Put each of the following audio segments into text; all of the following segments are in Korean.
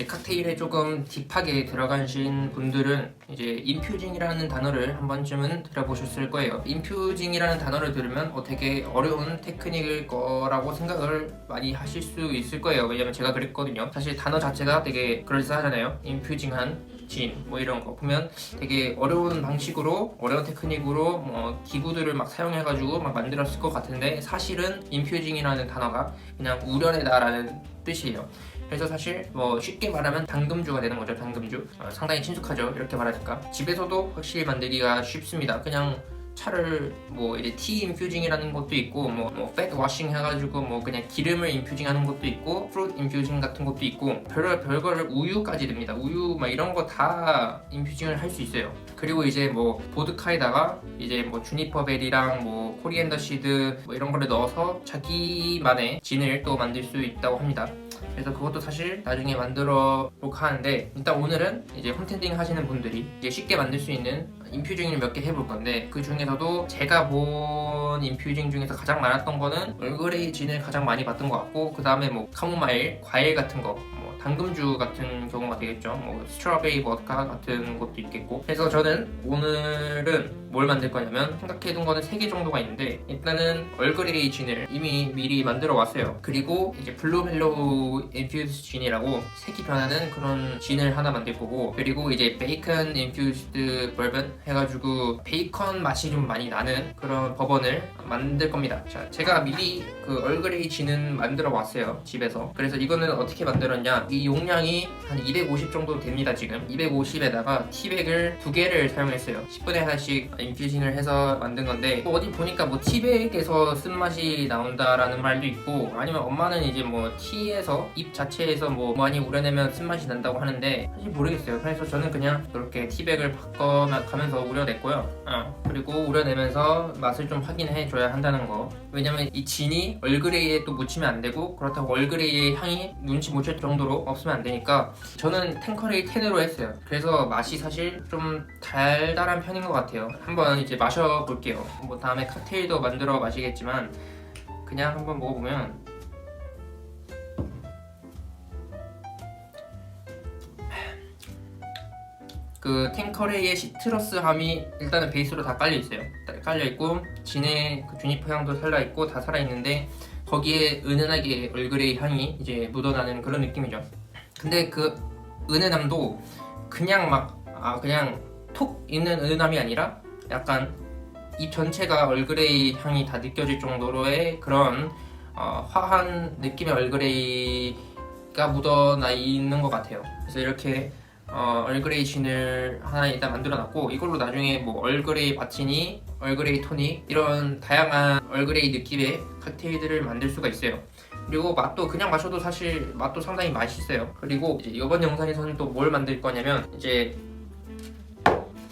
이제 칵테일에 조금 딥하게 들어가신 분들은 이제 인퓨징이라는 단어를 한 번쯤은 들어보셨을 거예요. 인퓨징이라는 단어를 들으면 어, 되게 어려운 테크닉일 거라고 생각을 많이 하실 수 있을 거예요. 왜냐면 제가 그랬거든요. 사실 단어 자체가 되게 그럴싸하잖아요. 인퓨징한 진, 뭐 이런 거 보면 되게 어려운 방식으로 어려운 테크닉으로 뭐 기구들을 막 사용해가지고 막 만들었을 것 같은데 사실은 인퓨징이라는 단어가 그냥 우려내다라는 뜻이에요. 그래서 사실 뭐 쉽게 말하면 당금주가 되는 거죠. 당금주 어, 상당히 친숙하죠. 이렇게 말하니까 집에서도 확실히 만들기가 쉽습니다. 그냥 차를 뭐 이제 티 인퓨징이라는 것도 있고 뭐뭐팻 워싱 해가지고 뭐 그냥 기름을 인퓨징하는 것도 있고 프루트 인퓨징 같은 것도 있고 별별 별거를 우유까지 됩니다. 우유 막 이런 거 다 인퓨징을 할 수 있어요. 그리고 이제 뭐 보드카에다가 이제 뭐 주니퍼벨이랑 뭐 코리앤더 시드 뭐 이런 거를 넣어서 자기만의 진을 또 만들 수 있다고 합니다. 그래서 그것도 사실 나중에 만들어 볼까 하는데 일단 오늘은 이제 홈텐딩 하시는 분들이 이제 쉽게 만들 수 있는 인퓨징을 몇 개 해볼 건데 그 중에서도 제가 본 인퓨징 중에서 가장 많았던 거는 얼그레이 진을 가장 많이 봤던 것 같고 그 다음에 뭐 카모마일, 과일 같은 거뭐 당금주 같은 경우가 되겠죠. 뭐 스트로베리 버드카 같은 것도 있겠고. 그래서 저는 오늘은 뭘 만들 거냐면 생각해둔 거는 세개 정도가 있는데 일단은 얼그레이 진을 이미 미리 만들어 왔어요. 그리고 이제 블루멜로우 인퓨스 진이라고 색이 변하는 그런 진을 하나 만들 거고 그리고 이제 베이컨 인퓨스드 버번 해가지고 베이컨 맛이 좀 많이 나는 그런 버번을 만들 겁니다. 자, 제가 미리 그 얼그레이 진은 만들어 왔어요 집에서. 그래서 이거는 어떻게 만들었냐? 이 용량이 한 250 정도 됩니다 지금. 250에다가 티백을 두 개를 사용했어요. 10분에 하나씩 인퓨징을 해서 만든 건데 뭐 어디 보니까 뭐 티백에서 쓴맛이 나온다라는 말도 있고 아니면 엄마는 이제 뭐 티에서 잎 자체에서 뭐 많이 우려내면 쓴맛이 난다고 하는데 사실 모르겠어요. 그래서 저는 그냥 이렇게 티백을 바꿔 가면서 우려냈고요. 어, 그리고 우려내면서 맛을 좀 확인해 줘야 한다는 거. 왜냐면 이 진이 얼그레이에 또 묻히면 안 되고 그렇다고 얼그레이의 향이 눈치 못 챌 정도로 없으면 안 되니까 저는 탱커레이 10으로 했어요. 그래서 맛이 사실 좀 달달한 편인 것 같아요. 한번 이제 마셔볼게요. 뭐 다음에 칵테일도 만들어 마시겠지만 그냥 한번 먹어보면 그 탱커레이의 시트러스함이 일단은 베이스로 다 깔려 있어요. 깔려 있고 진의 그 주니퍼 향도 살아 있고 다 살아 있는데 거기에 은은하게 얼그레이 향이 이제 묻어나는 그런 느낌이죠. 근데 그 은은함도 그냥 막 아 그냥 톡 있는 은은함이 아니라 약간 이 전체가 얼그레이 향이 다 느껴질 정도로의 그런 어, 화한 느낌의 얼그레이가 묻어나 있는 것 같아요. 그래서 이렇게 어, 얼그레이 진을 하나 일단 만들어놨고 이걸로 나중에 뭐 얼그레이 바치니, 얼그레이 토닉 이런 다양한 얼그레이 느낌의 칵테일들을 만들 수가 있어요. 그리고 맛도 그냥 마셔도 사실 맛도 상당히 맛있어요. 그리고 이제 이번 영상에서는 또 뭘 만들 거냐면 이제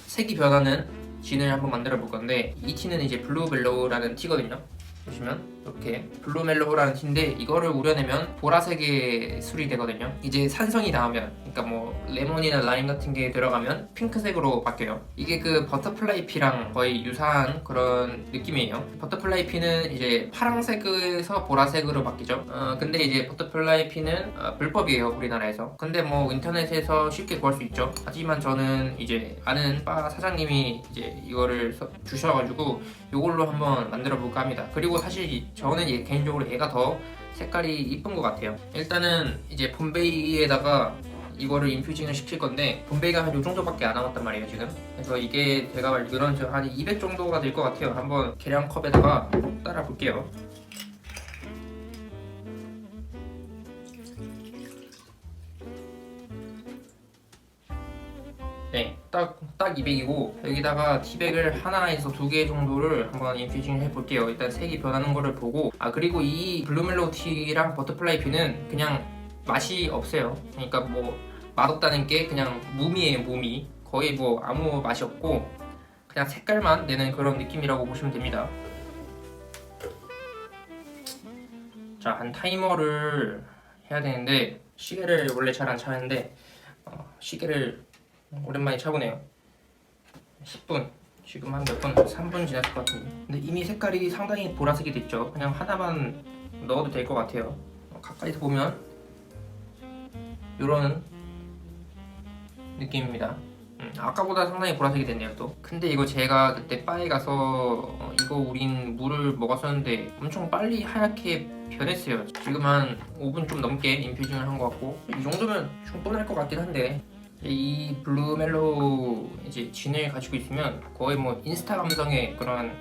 색이 변하는 진을 한번 만들어 볼 건데 이 티는 이제 블루멜로우라는 티거든요. 보시면 이렇게 블루멜로우라는 티인데 이거를 우려내면 보라색의 술이 되거든요. 이제 산성이 나오면 그러니까 뭐 레몬이나 라임 같은 게 들어가면 핑크색으로 바뀌어요. 이게 그 버터플라이 피랑 거의 유사한 그런 느낌이에요. 버터플라이 피는 이제 파란색에서 보라색으로 바뀌죠. 어, 근데 이제 버터플라이 피는 어, 불법이에요 우리나라에서. 근데 뭐 인터넷에서 쉽게 구할 수 있죠. 하지만 저는 이제 아는 바 사장님이 이제 이거를 서- 주셔가지고 이걸로 한번 만들어 볼까 합니다. 그리고 사실 이- 저는 얘- 개인적으로 얘가 더 색깔이 이쁜 것 같아요. 일단은 이제 봄베이에다가 이거를 인퓨징을 시킬 건데 봄베이가 한 요 정도밖에 안 남았단 말이에요 지금. 그래서 이게 제가 알기로는 지금 한200 정도가 될 것 같아요. 한번 계량컵에다가 따라 볼게요. 네, 딱, 딱 200이고 여기다가 티백을 하나에서 두 개 정도를 한번 인퓨징 해볼게요. 일단 색이 변하는 거를 보고 아 그리고 이 블루멜로우 티랑 버터플라이 뷰는 그냥 맛이 없어요. 그러니까 뭐 맛없다는 게 그냥 무미예요, 무미. 거의 뭐 아무 맛이 없고 그냥 색깔만 내는 그런 느낌이라고 보시면 됩니다. 자, 한 타이머를 해야 되는데 시계를 원래 잘 안 차는데 어, 시계를 오랜만에 차보네요. 10분. 지금 한 몇 분? 3분 지났을 것 같은데. 근데 이미 색깔이 상당히 보라색이 됐죠. 그냥 하나만 넣어도 될 것 같아요. 어, 가까이서 보면 이런 느낌입니다. 음, 아까보다 상당히 보라색이 됐네요 또. 근데 이거 제가 그때 바에 가서 어, 이거 우린 물을 먹었었는데 엄청 빨리 하얗게 변했어요. 지금 한 5분 좀 넘게 인퓨징을 한 것 같고 이 정도면 충분할 것 같긴 한데 이 블루멜로 이제 진을 가지고 있으면 거의 뭐 인스타 감성의 그런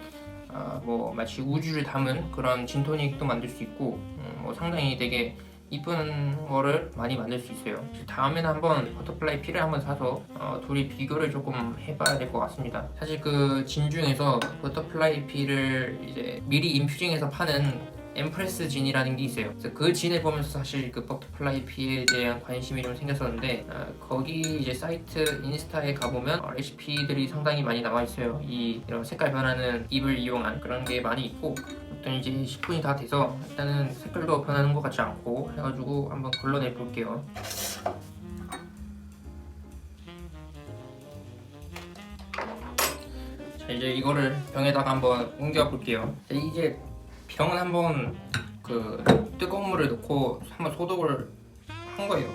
아, 뭐 마치 우주를 담은 그런 진토닉도 만들 수 있고 음, 뭐 상당히 되게 이쁜 거를 많이 만들 수 있어요. 다음에는 한번 버터플라이 피를 한번 사서 어, 둘이 비교를 조금 해봐야 될 것 같습니다. 사실 그 진 중에서 버터플라이 피를 이제 미리 인퓨징해서 파는 엠프레스 진이라는 게 있어요. 그래서 그 진을 보면서 사실 그 버터플라이 피에 대한 관심이 좀 생겼었는데 어, 거기 이제 사이트 인스타에 가보면 어, 레시피들이 상당히 많이 나와 있어요. 이 이런 색깔 변하는 잎을 이용한 그런 게 많이 있고 어떤 이제 10분이 다 돼서 일단은 색깔도 변하는 것 같지 않고 해가지고 한번 걸러내 볼게요. 자 이제 이거를 병에다가 한번 옮겨 볼게요. 자, 이제 병은 한번 그 뜨거운 물을 넣고 한번 소독을 한 거예요.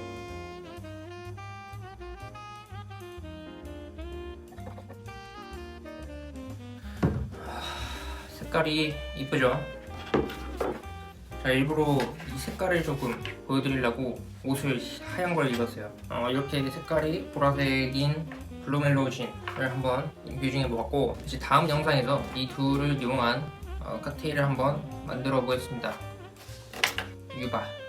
하, 색깔이 이쁘죠? 자 일부러 이 색깔을 조금 보여드리려고 옷을 하얀 걸 입었어요. 어, 이렇게 색깔이 보라색인 블루멜로우 진을 한번 인퓨징해 보았고 이제 다음 영상에서 이 둘을 이용한 어, 칵테일을 한번 만들어 보겠습니다. 유바.